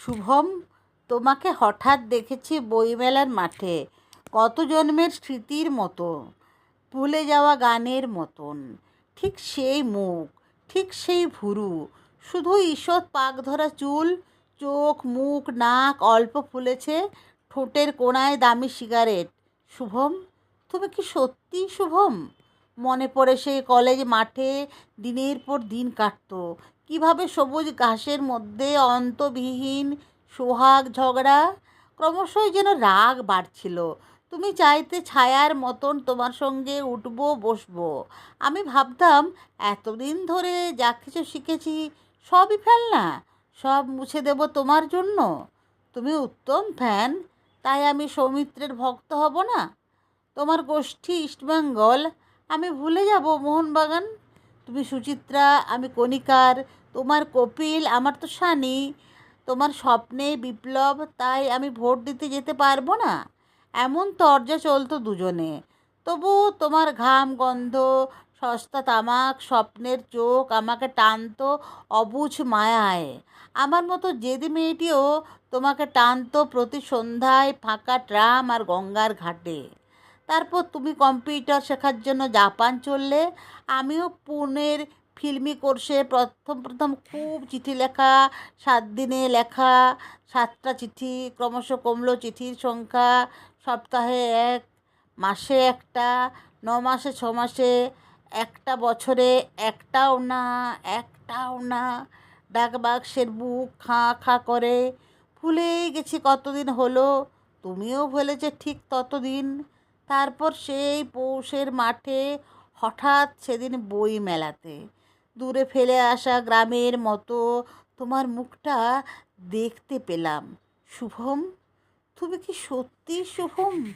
শুভম, তোমাকে হঠাৎ দেখেছি বইমেলার মাঠে। কত জন্মের স্মৃতির মতো, ভুলে যাওয়া গানের মতন। ঠিক সেই মুখ, ঠিক সেই ভুরু, শুধু ঈষৎ পাক ধরা চুল, চোখ, মুখ, নাক অল্প ফুলেছে ঠোঁটের কোণায় দামি সিগারেট। শুভম, তুমি কি সত্যি শুভম? মনে পড়ে সেই কলেজ মাঠে দিনের পর দিন কাটতো কীভাবে সবুজ ঘাসের মধ্যে অন্তবিহীন সোহাগ ঝগড়া? ক্রমশই যেন রাগ বাড়ছিল। তুমি চাইতে ছায়ার মতন তোমার সঙ্গে উঠবো, বসবো। আমি ভাবতাম, এতদিন ধরে যা কিছু শিখেছি, সবই ফেল না। সব মুছে দেব তোমার জন্য। তুমি উত্তম ফ্যান, তাই আমি সৌমিত্রের ভক্ত হব না। তোমার গোষ্ঠী ইস্টবেঙ্গল আমি ভুলে যাব মোহনবাগান। তুমি সুচিত্রা, আমি কণিকার তোমার কপিল আমার তো সানি তোমার স্বপ্নে বিপ্লব, তাই আমি ভোট দিতে যেতে পারব না। এমন তর্জা চলতো দুজনে। তবু তোমার ঘাম গন্ধ, সস্তা তামাক, স্বপ্নের চোখ আমাকে টানতো অবুঝ মায়ায়। আমার মতো জেদি মেয়েটিও তোমাকে টানতো প্রতি সন্ধ্যায় ফাঁকা ট্রাম আর গঙ্গার ঘাটে। তারপর তুমি কম্পিউটার শেখার জন্য জাপান চললে, আমিও পুনের ফিল্মি কোর্সে প্রথম প্রথম খুব চিঠি লেখা, সাত দিনে লেখা, সাতটা চিঠি, ক্রমশ কমলো চিঠির সংখ্যা, সপ্তাহে এক, মাসে একটা, ন মাসে ছ মাসে, একটা বছরে একটাও না একটাও না। ডাক বাক্সের বুক খাঁ খাঁ করে, ভুলেই গেছি কতদিন হলো, তুমিও ভুলেছে ঠিক ততদিন। তারপর সেই পৌষের মাঠে হঠাৎ সেদিন বই মেলাতে দূরে ফেলে আসা গ্রামের মতো তোমার মুখটা দেখতে পেলাম। শুভম? তুমি কি সত্যি শুভম?